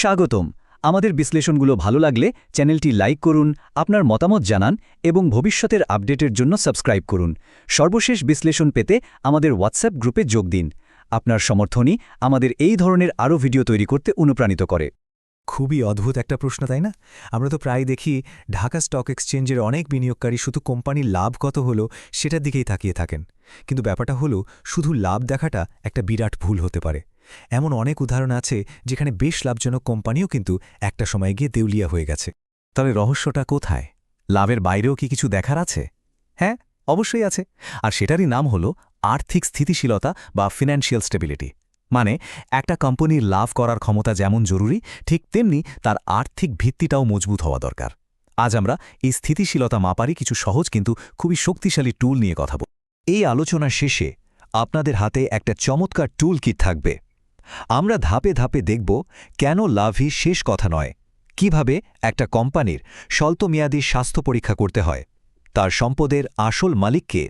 স্বাগতম। আমাদের বিশ্লেষণগুলো ভালো লাগলে চ্যানেলটি লাইক করুন, আপনার মতামত জানান এবং ভবিষ্যতের আপডেটের জন্য সাবস্ক্রাইব করুন। সর্বশেষ বিশ্লেষণ পেতে আমাদের হোয়াটসঅ্যাপ গ্রুপে যোগ দিন। আপনার সমর্থনই আমাদের এই ধরনের আরও ভিডিও তৈরি করতে অনুপ্রাণিত করে। খুবই অদ্ভুত একটা প্রশ্ন, তাই না? আমরা তো প্রায় দেখি ঢাকা স্টক এক্সচেঞ্জের অনেক বিনিয়োগকারী শুধু কোম্পানির লাভ কত হলো সেটার দিকেই তাকিয়ে থাকেন। কিন্তু ব্যাপারটা হলো, শুধু লাভ দেখাটা একটা বিরাট ভুল হতে পারে। এমন অনেক উদাহরণ আছে যেখানে বেশ লাভজনক কোম্পানিও কিন্তু একটা সময় গিয়ে দেউলিয়া হয়ে গেছে। তবে রহস্যটা কোথায়? লাভের বাইরেও কি কিছু দেখার আছে? হ্যাঁ অবশ্যই আছে। আর সেটারই নাম হল আর্থিক স্থিতিশীলতা বা ফিনান্সিয়াল স্টেবিলিটি মানে একটা কোম্পানির লাভ করার ক্ষমতা যেমন জরুরি, ঠিক তেমনি তার আর্থিক ভিত্তিটাও মজবুত হওয়া দরকার। আজ আমরা এই স্থিতিশীলতা মাপারই কিছু সহজ কিন্তু খুবই শক্তিশালী টুল নিয়ে কথা বল এই আলোচনার শেষে আপনাদের হাতে একটা চমৎকার টুল কিট থাকবে। আমরা ধাপে ধাপে দেখব কেন লাভই শেষ কথা নয়। কীভাবে একটা কোম্পানির স্বল্পমেয়াদী স্বাস্থ্য পরীক্ষা করতে হয়, তার সম্পদের আসল মালিককে,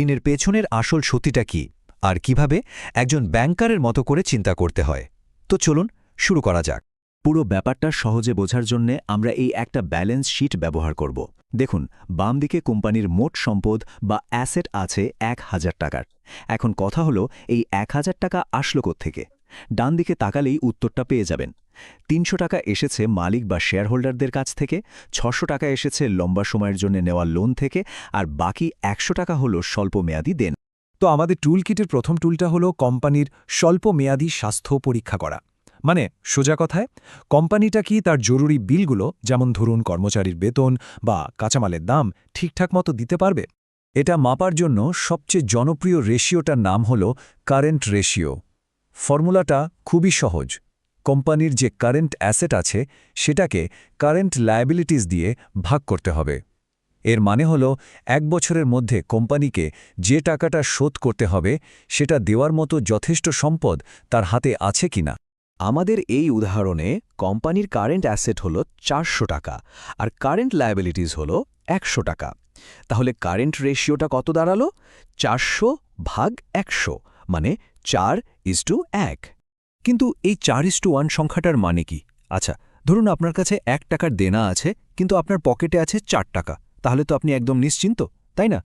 ঋণের পেছনের আসল সত্যিটা কি, আর কীভাবে একজন ব্যাংকারের মতো করে চিন্তা করতে হয়। তো চলুন শুরু করা যাক। পুরো ব্যাপারটা সহজে বোঝার জন্যে আমরা এই একটা ব্যালেন্স শিট ব্যবহার করব। দেখুন, বাম দিকে কোম্পানির মোট সম্পদ বা অ্যাসেট আছে এক হাজার টাকার। এখন কথা হলো, এই এক হাজার টাকা আসলো থেকে ডান দিকে তাকালেই উত্তরটা পেয়ে যাবেন। তিনশো টাকা এসেছে মালিক বা শেয়ারহোল্ডারদের কাছ থেকে, ছশো টাকা এসেছে লম্বা সময়ের জন্য নেওয়া লোন থেকে, আর বাকি একশো টাকা হল স্বল্পমেয়াদী দেন। তো আমাদের টুল কিটের প্রথম টুলটা হলো কোম্পানির স্বল্প স্বল্পমেয়াদী স্বাস্থ্য পরীক্ষা করা। মানে সোজা কথায়, কোম্পানিটা কি তার জরুরি বিলগুলো, যেমন ধরুন কর্মচারীর বেতন বা কাঁচামালের দাম, ঠিকঠাক মতো দিতে পারবে? এটা মাপার জন্য সবচেয়ে জনপ্রিয় রেশিওটার নাম হল কারেন্ট রেশিও। ফর্মুলাটা খুবই সহজ। কোম্পানির যে কারেন্ট অ্যাসেট আছে, সেটাকে কারেন্ট লায়াবিলিটিস দিয়ে ভাগ করতে হবে। এর মানে হল, এক বছরের মধ্যে কোম্পানিকে যে টাকাটা শোধ করতে হবে, সেটা দেওয়ার মতো যথেষ্ট সম্পদ তার হাতে আছে কিনা আমাদের এই উদাহরণে কোম্পানির কারেন্ট অ্যাসেট হল চারশো টাকা আর কারেন্ট লায়াবিলিটিস হল একশো টাকা। তাহলে কারেন্ট রেশিওটা কত দাঁড়াল? চারশো ভাগ একশো। মানে চার ইস টু এক। কিন্তু এই চার ইস টু ওয়ান সংখ্যাটার মানে কি? আচ্ছা ধরুন আপনার কাছে এক টাকার দেনা আছে, কিন্তু আপনার পকেটে আছে চার টাকা। তাহলে তো আপনি একদম নিশ্চিন্ত, তাই না?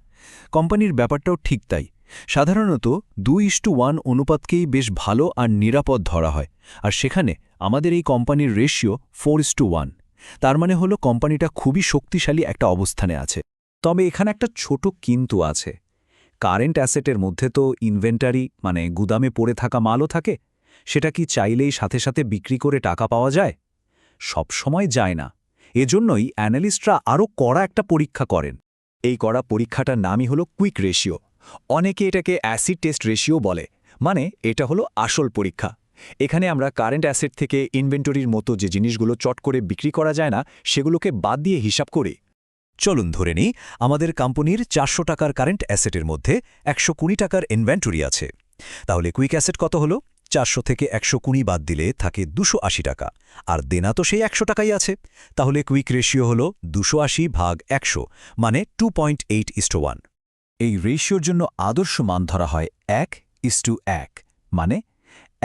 কোম্পানির ব্যাপারটাও ঠিক তাই। সাধারণত দুই ইস টু ওয়ান অনুপাতকেই বেশ ভালো আর নিরাপদ ধরা হয়। আর সেখানে আমাদের এই কোম্পানির ratio four is to one তার মানে হলো কোম্পানিটা খুবই শক্তিশালী একটা অবস্থানে আছে। তবে এখানে একটা ছোট কিন্তু আছে। কারেন্ট অ্যাসেটের মধ্যে তো ইনভেন্টারি মানে গুদামে পড়ে থাকা মালও থাকে, সেটা কি চাইলেই সাথে সাথে বিক্রি করে টাকা পাওয়া যায়? সব সময় যায় না। এজন্যই অ্যানালিস্টরা আরও কড়া একটা পরীক্ষা করেন। এই কড়া পরীক্ষাটার নামই হলো কুইক রেশিও। অনেকে এটাকে অ্যাসিড টেস্ট রেশিও বলে। মানে এটা হলো আসল পরীক্ষা। এখানে আমরা কারেন্ট অ্যাসেট থেকে ইনভেন্টরির মতো যে জিনিসগুলো চট করে বিক্রি করা যায় না, সেগুলোকে বাদ দিয়ে হিসাব করি। চলুন ধরে নিই, আমাদের কোম্পানির চারশো টাকার কারেন্ট অ্যাসেটের মধ্যে একশো কুড়ি টাকার ইনভেন্টরি আছে। তাহলে কুইক অ্যাসেট কত হলো? চারশো থেকে একশো কুড়ি বাদ দিলে থাকে দুশো আশি টাকা, আর দেনা তো সেই একশো টাকাই আছে। তাহলে কুইক রেশিও হল দুশো আশি ভাগ একশো মানে two point eight is to one এই রেশিওর জন্য আদর্শ মান ধরা হয় এক ইস্টু এক মানে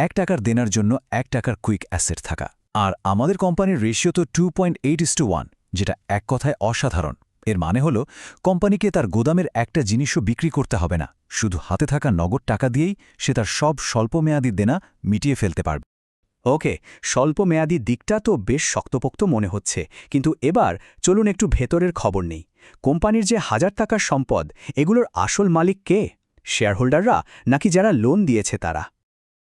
এক টাকার দেনার জন্য এক টাকার কুইক অ্যাসেট থাকা। আর আমাদের কোম্পানির রেশিও তো two point eight is to one যেটা এক কথায় অসাধারণ। এর মানে হল, কোম্পানিকে তার গোদামের একটা জিনিসও বিক্রি করতে হবে না। শুধু হাতে থাকা নগদ টাকা দিয়েই সে তার সব স্বল্পমেয়াদী দেনা মিটিয়ে ফেলতে পারবে। ওকে, স্বল্পমেয়াদী দিকটা তো বেশ শক্তপোক্ত মনে হচ্ছে, কিন্তু এবার চলুন একটু ভেতরের খবর নেই। কোম্পানির যে হাজার টাকার সম্পদ, এগুলোর আসল মালিক কে? শেয়ারহোল্ডাররা, নাকি যারা লোন দিয়েছে তারা?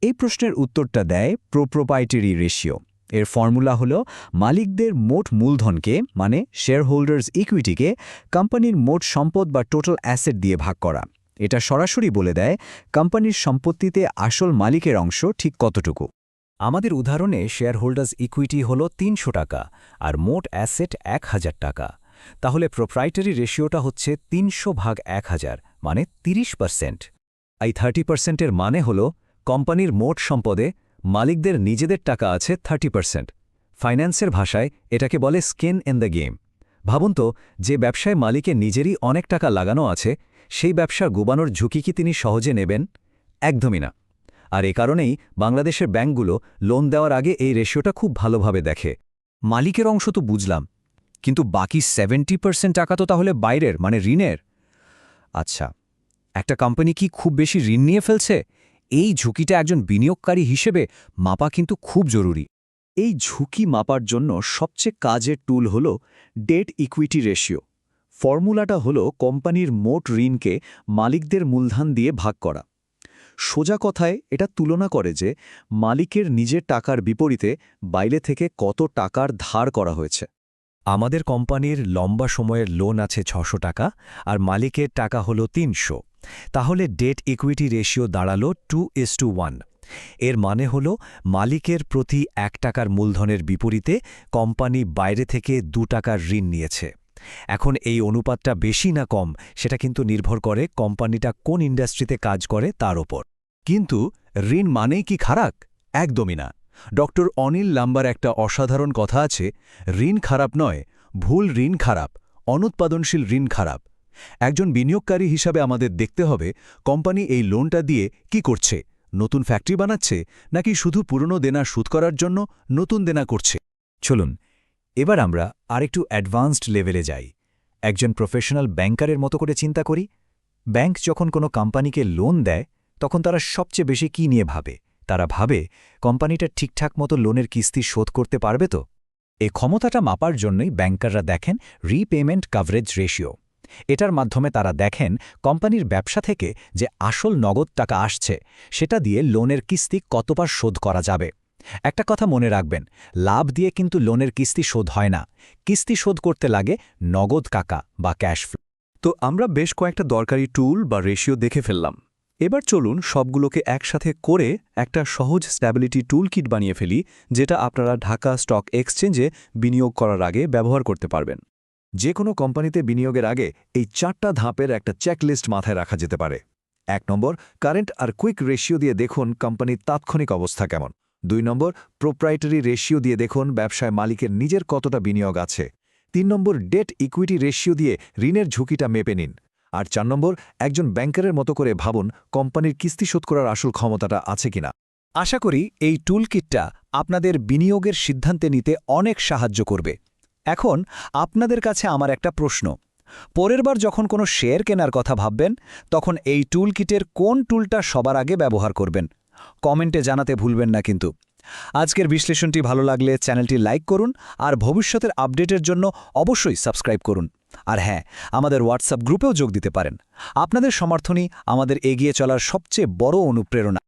এই প্রশ্নের উত্তরটা দেয় প্রোপ্রোপাইটারি রেশিও। এর ফর্মুলা হল মালিকদের মোট মূলধনকে মানে শেয়ারহোল্ডার্স ইকুইটিকে কোম্পানির মোট সম্পদ বা টোটাল অ্যাসেট দিয়ে ভাগ করা। এটা সরাসরি বলে দেয় কোম্পানির সম্পত্তিতে আসল মালিকের অংশ ঠিক কতটুকু। আমাদের উদাহরণে শেয়ারহোল্ডার্স ইকুইটি হল তিনশো টাকা আর মোট অ্যাসেট এক হাজার টাকা। তাহলে প্রোপ্রাইটারি রেশিওটা হচ্ছে তিনশো ভাগ এক হাজার মানে তিরিশ পার্সেন্ট এই থার্টি পার্সেন্টের মানে হল কোম্পানির মোট সম্পদে মালিকদের নিজেদের টাকা আছে থার্টি পার্সেন্ট। ফাইন্যান্সের ভাষায় এটাকে বলে স্কিন ইন দ্য গেম। ভাবুন তো, যে ব্যবসায় মালিকের নিজেরই অনেক টাকা লাগানো আছে, সেই ব্যবসা গোবানোর ঝুঁকি কি তিনি সহজে নেবেন? একদমই না। আর এ কারণেই বাংলাদেশের ব্যাংকগুলো লোন দেওয়ার আগে এই রেশিওটা খুব ভালোভাবে দেখে। মালিকের অংশ তো বুঝলাম, কিন্তু বাকি সেভেন্টি পার্সেন্ট টাকা তো তাহলে বাইরের মানে ঋণের? আচ্ছা একটা কোম্পানি কি খুব বেশি ঋণ নিয়ে ফেলছে? এই ঝুঁকিটা একজন বিনিয়োগকারী হিসেবে মাপা কিন্তু খুব জরুরি। এই ঝুঁকি মাপার জন্য সবচেয়ে কাজের টুল হল ডেট ইকুইটি রেশিও। ফর্মুলাটা হলো কোম্পানির মোট ঋণকে মালিকদের মূলধন দিয়ে ভাগ করা। সোজা কথায় এটা তুলনা করে যে মালিকের নিজের টাকার বিপরীতে বাইরে থেকে কত টাকার ধার করা হয়েছে। আমাদের কোম্পানির লম্বা সময়ের লোন আছে ছশো টাকা আর মালিকের টাকা হলো তিনশো। তাহলে ডেট ইকুইটি রেশিও দাঁড়াল টু ইস টু ওয়ানের মানে হল মালিকের প্রতি এক টাকার মূলধনের বিপরীতে কোম্পানি বাইরে থেকে দু টাকার ঋণ নিয়েছে। এখন এই অনুপাতটা বেশি না কম, সেটা কিন্তু নির্ভর করে কোম্পানিটা কোন ইন্ডাস্ট্রিতে কাজ করে তার ওপর। কিন্তু ঋণ মানেই কি খারাপ? একদমই না। ডক্টর অনিল লাম্বার একটা অসাধারণ কথা আছে, ঋণ খারাপ নয়, ভুল ঋণ খারাপ, অনুৎপাদনশীল ঋণ খারাপ। একজন বিনিয়োগকারী হিসাবে আমাদের দেখতে হবে কোম্পানি এই লোনটা দিয়ে কি করছে, নতুন ফ্যাক্টরি বানাচ্ছে নাকি শুধু পুরনো দেনা সুদ করার জন্য নতুন দেনা করছে। চলুন, এবার আমরা আরেকটু অ্যাডভান্সড লেভেলে যাই। একজন প্রফেশনাল ব্যাংকারের মতো করে চিন্তা করি। ব্যাংক যখন কোনো কোম্পানিকে লোন দেয়, তখন তারা সবচেয়ে বেশি কি নিয়ে ভাবে? তারা ভাবে, কোম্পানিটা ঠিকঠাক মতো লোনের কিস্তি শোধ করতে পারবে তো? এ ক্ষমতাটা মাপার জন্যই ব্যাংকাররা দেখেন রিপেমেন্ট কাভারেজ রেশিও এটার মাধ্যমে তারা দেখেন কোম্পানির ব্যবসা থেকে যে আসল নগদ টাকা আসছে, সেটা দিয়ে লোনের কিস্তি কতবার শোধ করা যাবে। একটা কথা মনে রাখবেন, লাভ দিয়ে কিন্তু লোনের কিস্তি শোধ হয় না। কিস্তি শোধ করতে লাগে নগদ কাকা বা ক্যাশ ফ্লো। তো আমরা বেশ কয়েকটা দরকারি টুল বা রেশিও দেখে ফেললাম। এবার চলুন সবগুলোকে একসাথে করে একটা সহজ স্ট্যাবিলিটি টুল কিট বানিয়ে ফেলি, যেটা আপনারা ঢাকা স্টক এক্সচেঞ্জে বিনিয়োগ করার আগে ব্যবহার করতে পারবেন। যে কোনো কোম্পানিতে বিনিয়োগের আগে এই চারটা ধাপের একটা চেকলিস্ট মাথায় রাখা যেতে পারে। এক নম্বর কারেন্ট আর কুইক রেশিও দিয়ে দেখুন কোম্পানির তাৎক্ষণিক অবস্থা কেমন। দুই নম্বর প্রোপ্রাইটারি রেশিও দিয়ে দেখুন ব্যবসায় মালিকের নিজের কতটা বিনিয়োগ আছে। তিন নম্বর ডেট ইকুইটি রেশিও দিয়ে ঋণের ঝুঁকিটা মেপে নিন। আর চার নম্বর, একজন ব্যাংকারের মতো করে ভাবুন কোম্পানির কিস্তি শোধ করার আসল ক্ষমতাটা আছে কিনা। আশা করি এই টুলকিটটা আপনাদের বিনিয়োগের সিদ্ধান্তে নিতে অনেক সাহায্য করবে। এখন আপনাদের কাছে আমার একটা প্রশ্ন। পরের বার যখন কোনো শেয়ার কেনার কথা ভাববেন, তখন এই টুলকিটের কোন টুলটা সবার আগে ব্যবহার করবেন? কমেন্টে জানাতে ভুলবেন না কিন্তু। আজকের বিশ্লেষণটি ভালো লাগলে চ্যানেলটি লাইক করুন আর ভবিষ্যতের আপডেটের জন্য অবশ্যই সাবস্ক্রাইব করুন। আর হ্যাঁ আমাদের হোয়াটসঅ্যাপ গ্রুপেও যোগ দিতে পারেন। আপনাদের সমর্থনই আমাদের এগিয়ে চলার সবচেয়ে বড় অনুপ্রেরণা।